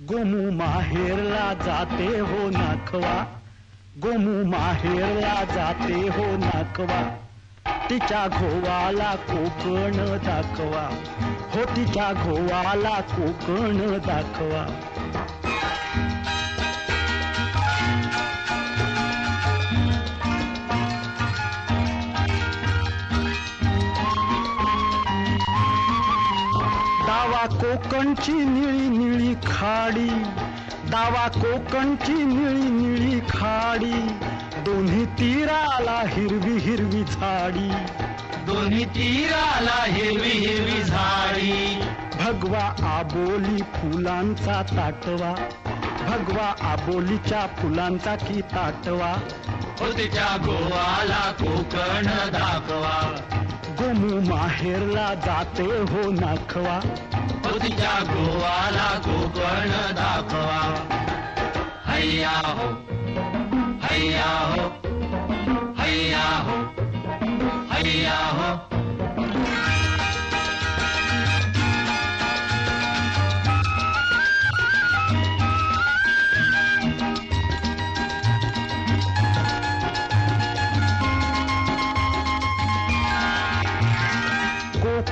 गोमू माहेरला जाते हो नाखवा गोमू माहेरला जाते हो नाखवा तिच्या घोवाला कोकण दाखवा. हो तिच्या घोवाला कोकण दाखवा. दावा कोकणची निळी निळी खाडी दावा कोकणची निळी निळी खाडी दोन्ही तीराला हिरवी हिरवी झाडी. दोन्ही तीराला हिरवी हिरवी झाडी. भगवा आबोली फुलांचा ताटवा. भगवा आबोलीच्या फुलांचा की ताटवा. तिच्या गोवाला कोकण दाखवा. गोमू माहेरला जाते हो नाखवा. तिच्या गोवाला क्षण दाखवा. हैया हो हैया हो हैया हो हैया हो.